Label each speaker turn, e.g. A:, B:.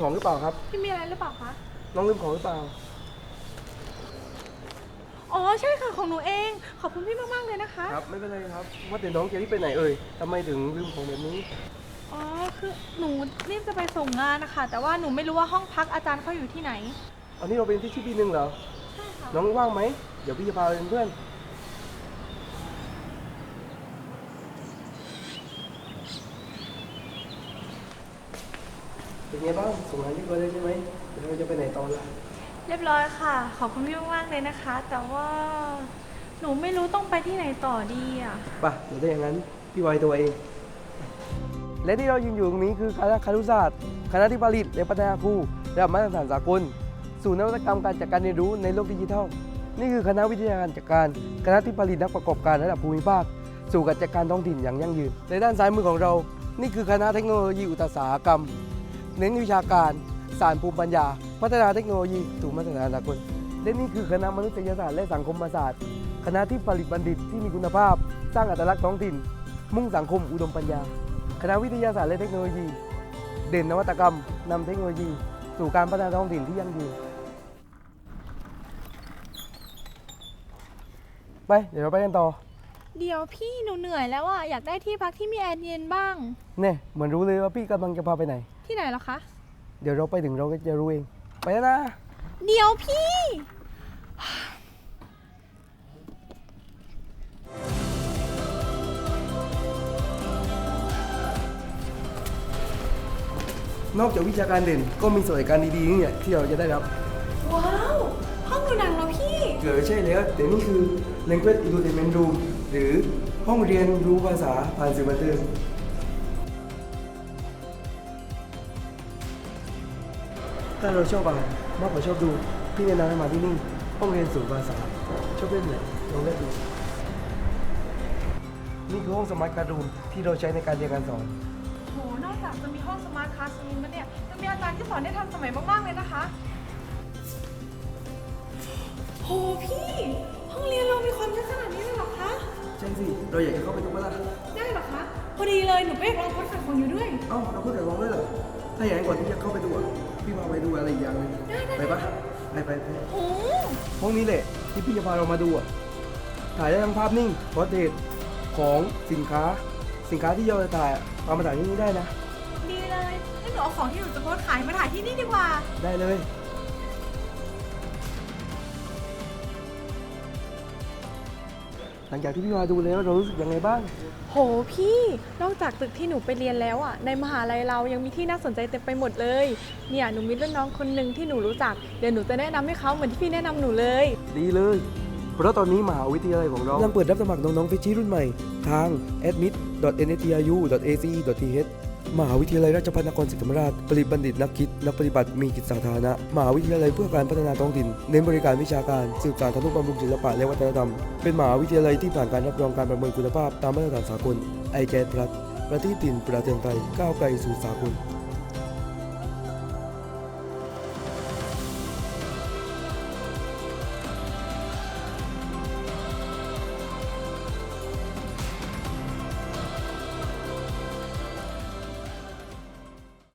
A: ของหรือเปล่าครับ
B: พี่มีอะไรหรือเปล่าคะ
A: น้องลืมของหรือเปล่า
B: อ๋อใช่ค่ะของหนูเอง ขอบคุณพี่มาก ๆ เลยนะคะ
A: ครับ ไม่เป็นไรครับ ว่าแต่น้องจะรีบไปไหนเอ่ยทำไมถึงลืมของแบบนี้
B: อ๋อคือหนูรีบจะไปส่งงานนะคะ แต่ว่าหนูไม่รู้ว่าห้องพักอาจารย์เขาอยู่ที่ไหน
A: อันนี้เราเป็นที่ที่ปีหนึ่งเหรอ
B: ใช่ค่ะ
A: น้องว่างไหม เดี๋ยวพี่จะพาไปเป็นเพื่อน เป็นไงบ้างส่งงานเรียบร้อยแล้วใช่ไหมเดี๋ยวเราจะไปไหนตอนล่ะ
B: เรียบร้อยค่ะ ขอบคุณพี่มากๆเลยนะคะ แต่ว่าหนูไม่รู้ต้องไปที่ไหนต่อดีอะ
A: ป่ะเดี๋ยวถ้าอย่างนั้นพี่ไวตัวเอง และที่เรายืนอยู่ตรงนี้คือคณะครุศาสตร์คณะที่ผลิตและพัฒนาครูระดับมาตรฐานสากลสู่นวัตกรรมการจัดการเรียนรู้ในโลกดิจิทัล นี่คือคณะวิทยาการจัดการ คณะที่ผลิตนักประกอบการระดับภูมิภาค สู่การจัดการท้องถิ่นอย่างยั่งยืนในด้านซ้ายมือของเรา นี่คือคณะเทคโนโลยีอุตสาหกรรม เน้นวิชาการสารภูมิปัญญา พัฒนาเทคโนโลยีสู่มาตรฐานสากลและนี่คือคณะมนุษยศาสตร์และสังคมศาสตร์ คณะที่ผลิตบัณฑิตที่มีคุณภาพ สร้างอัตลักษณ์ท้องถิ่น มุ่งสังคมอุดมปัญญา คณะวิทยาศาสตร์และเทคโนโลยี เด่นนวัตกรรมนำเทคโนโลยี สู่การพัฒนาท้องถิ่นที่ยั่งยืนไปเดี๋ยวเราไปกันต่อ
B: เดี๋ยวพี่หนูเหนื่อยแล้วอะอยากได้ที่พักที่มีแอร์เย็นบ้าง
A: เนี่ยเหมือนรู้เลยว่าพี่กำลังจะพาไปไหน
B: ที่ไหนเหรอคะ
A: เดี๋ยวเราไปถึงเราก็จะรู้เอง ไปแล้วนะ
B: เดี๋ยวพี่
A: นอกจากวิชาการเด่นก็มีสวัสดิการดีๆนี่เนี่ยที่เราจะได้รับ
B: ว้าว ห้องดูหนังเหรอพี่
A: เกิดใช่แล้วแต่นี่คือ Language Entertainment Room หรือห้องเรียนรู้ภาษาผ่านสื่อบันเทิง ถ้าเราชอบอ่านมากกว่าชอบดู พี่แนะนำให้มาที่นี่ห้องเรียนศูนย์ภาษาชอบเล่นไหนลองเล่นดูนี่คือห้องสมาร์ทการ์ดรูมที่เราใช้ในการเรียนการสอน
B: โห นอกจากจะมีห้องสมาร์ทคลาสรูมแล้วเนี่ยยังมีอาจารย์ที่สอนได้ทันสมัยมาก ๆ เลยนะคะ โห พี่ ห้องเรียนเรามีความเยอะขนาดนี้เลยเหรอคะ
A: ใช่สิ เราอยากจะเข้าไปดูมั้ยล่ะ
B: ได้เหรอคะ พอดีเลย หนูไปลองค้นหาของอยู่ด้วย
A: เอ้าเราก็แต่ลองด้วยเหรอถ้าอย่างนั้นก่อนที่จะเข้าไปดูอะพี่พาไปดูอะไรอีกอย่างหนึง
B: ได้ได้
A: ไปปะไปไปไป
B: โอ้
A: ห้องนี้แหละที่พี่จะพาเรามาดูอะถ่ายได้ทั้งภาพนิ่งพอร์เทรตของสินค้า สินค้าที่เราจะถ่ายอะเอามาถ่ายที่นี่ได้นะ
B: ดีเลยงั้นหนูเอาของที่หนูจะโพสต์ขายมาถ่ายที่นี่ดีกว่า
A: ได้เลย ลังจากที่พี่มาดูแล้วเรารู้สึกยังไงบ้าง
B: โหพี่นอกจากตึกที่หนูไปเรียนแล้วอะในมหาลัยเรายังมีที่น่าสนใจเต็มไปหมดเลยเนี่ยหนูมีรุ่นน้องคนหนึ่งที่หนูรู้จักเดี๋ยวหนูจะแนะนำให้เขาเหมือนที่พี่แนะนำหนูเลย
A: ดีเลย เพราะตอนนี้มหาวิทยาลัยของเรา กำลังเปิดรับสมัครน้องๆฟิชชี่รุ่นใหม่ ทาง admit.ntiu.ac.th มหาวิทยาลัยราชภัฏนครศรีธรรมราชผลิตบัณฑิตนักคิดนักปฏิบัติมีกิจสาธารณะมหาวิทยาลัยเพื่อการพัฒนาท้องถิ่นเน้นบริการวิชาการสืบสานทนุบำรุงศิลปะและวัฒนธรรม เป็นมหาวิทยาลัยที่ผ่านการรับรองการประเมินคุณภาพตามมาตรฐานสากลไอแกนพลัสประเทศถิ่นประเทศไทยก้าวไกลสู่สากล